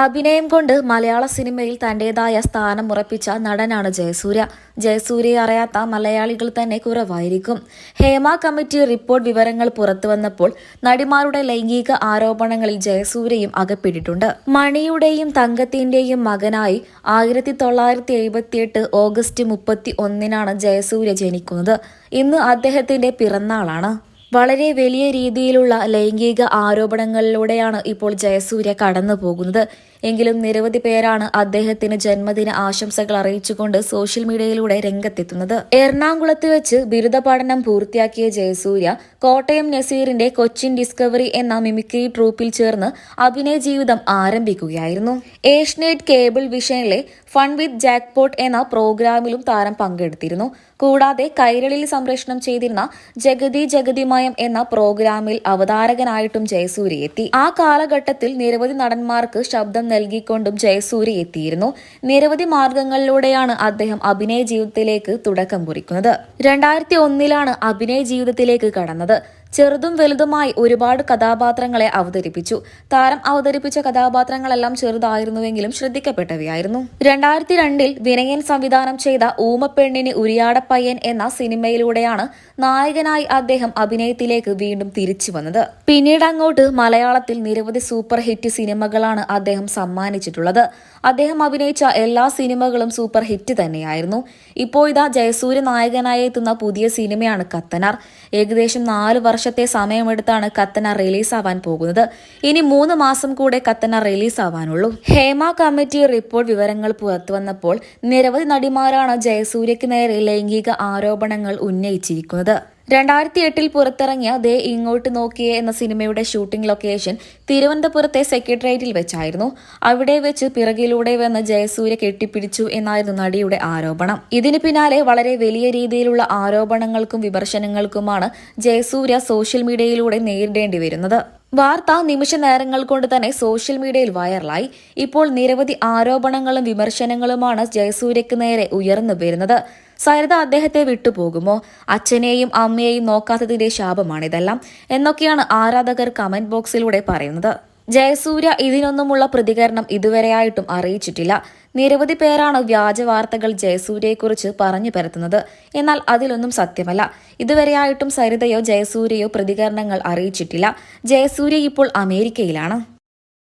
അഭിനയം കൊണ്ട് മലയാള സിനിമയിൽ തന്റേതായ സ്ഥാനം ഉറപ്പിച്ച നടനാണ് ജയസൂര്യ. ജയസൂര്യയെ അറിയാത്ത മലയാളികൾ തന്നെ കുറവായിരിക്കും. ഹേമ കമ്മിറ്റി റിപ്പോർട്ട് വിവരങ്ങൾ പുറത്തുവന്നപ്പോൾ നടിമാരുടെ ലൈംഗിക ആരോപണങ്ങളിൽ ജയസൂര്യയും അകപ്പെട്ടിട്ടുണ്ട്. മണിയുടെയും തങ്കത്തിന്റെയും മകനായി ആയിരത്തി തൊള്ളായിരത്തി എഴുപത്തിയെട്ട് ഓഗസ്റ്റ് മുപ്പത്തി ഒന്നിനാണ് ജയസൂര്യ ജനിക്കുന്നത്. ഇന്ന് അദ്ദേഹത്തിന്റെ പിറന്നാളാണ്. വളരെ വലിയ രീതിയിലുള്ള ലൈംഗിക ആരോപണങ്ങളിലൂടെയാണ് ഇപ്പോൾ ജയസൂര്യ കടന്നു പോകുന്നത്. എങ്കിലും നിരവധി പേരാണ് അദ്ദേഹത്തിന് ജന്മദിന ആശംസകൾ അറിയിച്ചുകൊണ്ട് സോഷ്യൽ മീഡിയയിലൂടെ രംഗത്തെത്തുന്നത്. എറണാകുളത്ത് വെച്ച് ബിരുദ പഠനം പൂർത്തിയാക്കിയ ജയസൂര്യ കോട്ടയം നസീറിന്റെ കൊച്ചിൻ ഡിസ്കവറി എന്ന മിമിക്രി ട്രൂപ്പിൽ ചേർന്ന് അഭിനയ ജീവിതം ആരംഭിക്കുകയായിരുന്നു. ഏഷ്യനെറ്റ് കേബിൾ വിഷനിലെ ഫൺ വിത്ത് ജാക്ക്പോട്ട് എന്ന പ്രോഗ്രാമിലും താരം പങ്കെടുത്തിരുന്നു. കൂടാതെ കൈരളിൽ സംപ്രേഷണം ചെയ്തിരുന്ന ജഗതി ജഗതിമയം എന്ന പ്രോഗ്രാമിൽ അവതാരകനായിട്ടും ജയസൂരി എത്തി. ആ കാലഘട്ടത്തിൽ നിരവധി നടന്മാർക്ക് ശബ്ദം നൽകിക്കൊണ്ടും ജയസൂരി എത്തിയിരുന്നു. നിരവധി മാർഗങ്ങളിലൂടെയാണ് അദ്ദേഹം അഭിനയ ജീവിതത്തിലേക്ക് തുടക്കം കുറിക്കുന്നത്. രണ്ടായിരത്തി ഒന്നിലാണ് അഭിനയ ജീവിതത്തിലേക്ക് കടന്നത്. ചെറുതും വലുതുമായി ഒരുപാട് കഥാപാത്രങ്ങളെ അവതരിപ്പിച്ചു. താരം അവതരിപ്പിച്ച കഥാപാത്രങ്ങളെല്ലാം ചെറുതായിരുന്നുവെങ്കിലും ശ്രദ്ധിക്കപ്പെട്ടവയായിരുന്നു. രണ്ടായിരത്തി രണ്ടിൽ വിനയൻ സംവിധാനം ചെയ്ത ഊമപ്പെണ്ണിന് ഉരിയാടപ്പയ്യൻ എന്ന സിനിമയിലൂടെയാണ് നായകനായി അദ്ദേഹം അഭിനയത്തിലേക്ക് വീണ്ടും തിരിച്ചു വന്നത്. പിന്നീട് അങ്ങോട്ട് മലയാളത്തിൽ നിരവധി സൂപ്പർ ഹിറ്റ് സിനിമകളാണ് അദ്ദേഹം സമ്മാനിച്ചിട്ടുള്ളത്. അദ്ദേഹം അഭിനയിച്ച എല്ലാ സിനിമകളും സൂപ്പർ ഹിറ്റ് തന്നെയായിരുന്നു. ഇപ്പോൾ ഇതാ ജയസൂര്യ നായകനായി എത്തുന്ന പുതിയ സിനിമയാണ് കത്തനാർ. ഏകദേശം നാല് വർഷത്തെ സമയമെടുത്താണ് റിലീസ് റിലീസാവാൻ പോകുന്നത്. ഇനി മൂന്ന് മാസം കൂടെ കത്തനാർ റിലീസാവാനുള്ളൂ. ഹേമ കമ്മിറ്റി റിപ്പോർട്ട് വിവരങ്ങൾ പുറത്തുവന്നപ്പോൾ നിരവധി നടിമാരാണ് ജയസൂര്യക്ക് നേരെ ലൈംഗിക ആരോപണങ്ങൾ ഉന്നയിച്ചിരിക്കുന്നത്. രണ്ടായിരത്തി എട്ടിൽ പുറത്തിറങ്ങിയ ദേ ഇങ്ങോട്ട് നോക്കിയേ എന്ന സിനിമയുടെ ഷൂട്ടിംഗ് ലൊക്കേഷൻ തിരുവനന്തപുരത്തെ സെക്രട്ടേറിയറ്റിൽ വെച്ചായിരുന്നു. അവിടെ വെച്ച് പിറകിലൂടെ വന്ന് ജയസൂര്യ കെട്ടിപ്പിടിച്ചു എന്നായിരുന്നു നടിയുടെ ആരോപണം. ഇതിന് പിന്നാലെ വളരെ വലിയ രീതിയിലുള്ള ആരോപണങ്ങൾക്കും വിമർശനങ്ങൾക്കുമാണ് ജയസൂര്യ സോഷ്യൽ മീഡിയയിലൂടെ നേരിടേണ്ടി വരുന്നത്. വാർത്ത നിമിഷ നേരങ്ങൾ കൊണ്ട് തന്നെ സോഷ്യൽ മീഡിയയിൽ വൈറലായി. ഇപ്പോൾ നിരവധി ആരോപണങ്ങളും വിമർശനങ്ങളുമാണ് ജയസൂര്യക്ക് നേരെ ഉയർന്നു വരുന്നത്. സരിത അദ്ദേഹത്തെ വിട്ടുപോകുമോ? അച്ഛനെയും അമ്മയെയും നോക്കാത്തതിന്റെ ശാപമാണിതെല്ലാം എന്നൊക്കെയാണ് ആരാധകർ കമന്റ് ബോക്സിലൂടെ പറയുന്നത്. ജയസൂര്യ ഇതിനൊന്നുമുള്ള പ്രതികരണം ഇതുവരെയായിട്ടും അറിയിച്ചിട്ടില്ല. നിരവധി പേരാണ് വ്യാജ വാർത്തകൾ ജയസൂര്യയെക്കുറിച്ച് പറഞ്ഞു പരത്തുന്നത്. എന്നാൽ അതിലൊന്നും സത്യമല്ല. ഇതുവരെയായിട്ടും സരിതയോ ജയസൂര്യയോ പ്രതികരണങ്ങൾ അറിയിച്ചിട്ടില്ല. ജയസൂര്യ ഇപ്പോൾ അമേരിക്കയിലാണ്.